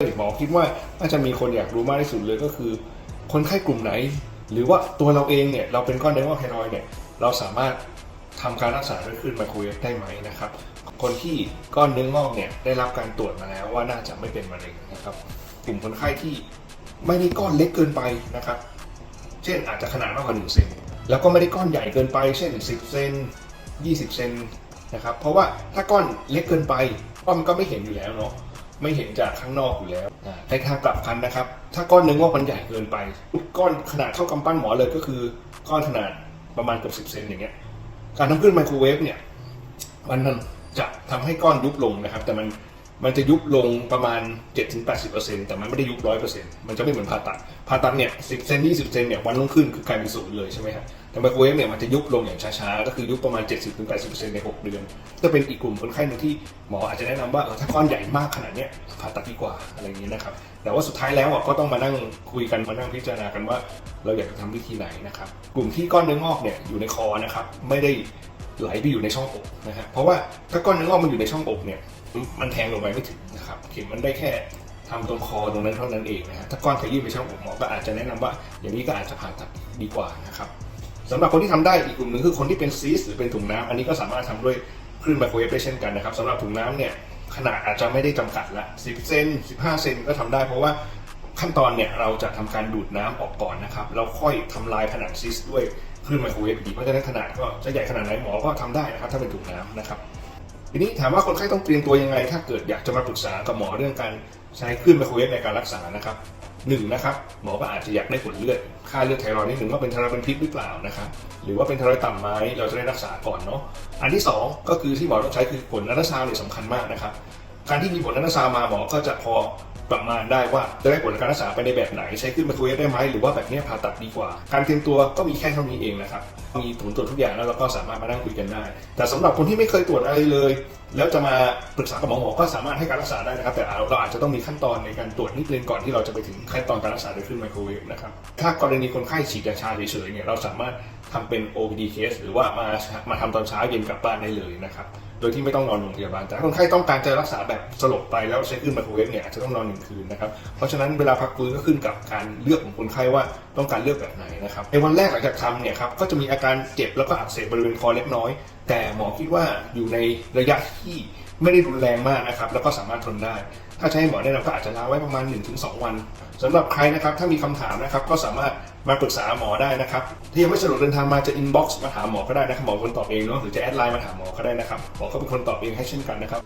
หมอคิดว่าน่าจะมีคนอยากรู้มากที่สุดเลยก็คือ คนไข้กลุ่มไหน หรือว่าตัวเราเองเนี่ยเราเป็นก้อนเนื้องอกไทรอยเนี่ยเราสามารถทำการรักษาด้วยคลื่นมโครเวฟได้ไหมนะครับ คนที่ก้อนเนื้องอกเนี่ยได้รับการตรวจมาแล้วว่าน่าจะไม่เป็นมะเร็งนะครับ กลุ่มคนไข้ที่ไม่ได้ก้อนเล็กเกินไปนะครับ เช่นอาจจะขนาดมากกว่า1เซนแล้วก็ไม่ได้ก้อนใหญ่เกินไป เช่น 10 เซน 20 เซนนะครับ เพราะว่าถ้าก้อนเล็กเกินไปก้อนมันก็ไม่เห็นอยู่แล้วเนาะ ไม่เห็นจากข้างนอกอยู่แล้วอ่าในทางกลับกันนะครับ ถ้าก้อนเนื้องอกมันใหญ่เกินไป ก้อนขนาดเท่ากำปั้นหมอเลยก็คือ ก้อนขนาดประมาณเกือบสิบเซนอย่างเงี้ย การทำขึ้นไมโครเวฟเนี่ยมันจะทำให้ก้อนยุบลงนะครับ แต่มัน มันจะยุบลงประมาณ 7-80%แต่มันไม่ได้ยุบ 100%มันจะไม่เหมือนผ่าตัด ผ่าตัดเนี่ย 10 เซน20 เซนเนี่ยวันรุ่งขึ้นคือกลายเป็นศูนย์เลยใช่ไหมครับแต่ไมโครเวฟเนี่ยมันจะยุบลงอย่างช้าๆ ก็คือยุบประมาณ 70-80%ใน 6 เดือน ก็เป็นอีกกลุ่มคนไข้หนึ่งที่หมออาจจะแนะนำว่าเออถ้าก้อนใหญ่มากขนาดเนี้ยผ่าตัดดีกว่าอะไรอย่างนี้นะครับ แต่ว่าสุดท้ายแล้วอะก็ต้องมานั่งคุยกันมานั่งพิจารณากันว่า เราอยากจะทำวิธีไหนนะครับ กลุ่มที่ก้อนเนื้องอกเนี่ยอยู่ในคอนะครับไม่ได้ไหลไปอยู่ในช่องอกนะฮะเพราะว่าถ้าก้อนเนื้องอกมันอยู่ในช่องอกเนี่ย มันแทงลงไปไม่ถึงนะครับเข็มมันได้แค่ทำตรงคอตรงนั้นเท่านั้นเองนะฮะถ้าก้อนขยี้ไปช่องอกหมอก็อาจจะแนะนำว่า อย่างนี้ก็อาจจะผ่าตัดดีกว่านะครับสำหรับคนที่ทำได้อีกกลุ่มหนึ่งคือคนที่เป็นซีสหรือเป็นถุงน้ำอันนี้ก็สามารถทำด้วยคลื่นไมโครเวฟได้เช่นกันนะครับสำหรับถุงน้ำเนี่ยขนาดอาจจะไม่ได้จำกัดละ 10 เซน 15 เซนก็ทำได้เพราะว่าขั้นตอนเนี่ยเราจะทำการดูดน้ำออกก่อนนะครับแล้วค่อยทำลายผนังซิสด้วยคลื่นไมโครเวฟดีเพราะฉะนั้นขนาดก็จะใหญ่ขนาดไหนหมอก็ทำได้นะครับถ้าเป็นถุงน้ำนะครับ ทีนี้ถามว่าคนไข้ต้องเตรียมตัวยังไง ถ้าเกิดอยากจะมาปรึกษากับหมอเรื่องการใช้คลื่นไมโครเวฟในการรักษานะครับหนึ่งนะครับหมอก็อาจจะอยากได้ผลเลือด ค่าเลือดไทรอยด์นิดหนึ่งว่าเป็นไทรอยด์เป็นพิษหรือเปล่านะครับหรือว่าเป็นไทรอยด์ต่ำไหมเราจะได้รักษาก่อนเนาะอันที่สองก็คือที่หมอต้องใช้คือผลอัลตราซาวด์เนี่ยสำคัญมากนะครับการที่มีผลอัลตราซาวด์มาหมอก็จะพอ ประมาณได้ว่าจะได้ผลการรักษาไปในแบบไหน ใช้ขึ้นไมโครเวฟได้ไหมหรือว่าแบบนี้ผ่าตัดดีกว่า การเตรียมตัวก็มีแค่เท่านี้เองนะครับมีผลตรวจทุกอย่างแล้วเราก็สามารถมานั่งคุยกันได้ แต่สำหรับคนที่ไม่เคยตรวจอะไรเลย แล้วจะมาปรึกษากับหมอหมอก็สามารถให้การรักษาได้นะครับ แต่เราอาจจะต้องมีขั้นตอนในการตรวจนิดนึงก่อนที่เราจะไปถึงขั้นตอนการรักษาโดยขึ้นไมโครเวฟนะครับถ้ากรณีคนไข้ฉีดยาชาเฉยๆเนี่ยเราสามารถทำเป็น OPD case หรือว่ามามาทำตอนเช้าเย็นกลับบ้านได้เลยนะครับ โดยที่ไม่ต้องนอนโรงพยาบาล แต่ถ้าคนไข้ต้องการจะรักษาแบบสลบไปแล้วใช้ขึ้นไมโครเวฟเนี่ยอาจจะต้องนอนหนึ่งคืนนะครับ เพราะฉะนั้นเวลาพักฟื้นก็ขึ้นกับการเลือกของคนไข้ว่าต้องการเลือกแบบไหนนะครับ ในวันแรกหลังจากทำเนี่ยครับก็จะมีอาการเจ็บแล้วก็อักเสบบริเวณคอเล็กน้อย แต่หมอคิดว่าอยู่ในระยะที่ ไม่ได้รุนแรงมากนะครับแล้วก็สามารถทนได้ ถ้าใช้หมอแนะนำก็อาจจะลาไว้ประมาณ 1-2 วันสำหรับใครนะครับถ้ามีคำถามนะครับก็สามารถมาปรึกษาหมอได้นะครับที่ยังไม่สะดวกเดินทางมาจะอินบ็อกซ์มาถามหมอก็ได้นะครับหมอคนตอบเองเนาะหรือจะแอดไลน์มาถามหมอก็ได้นะครับหมอก็เป็นคนตอบเองให้เช่นกันนะครับ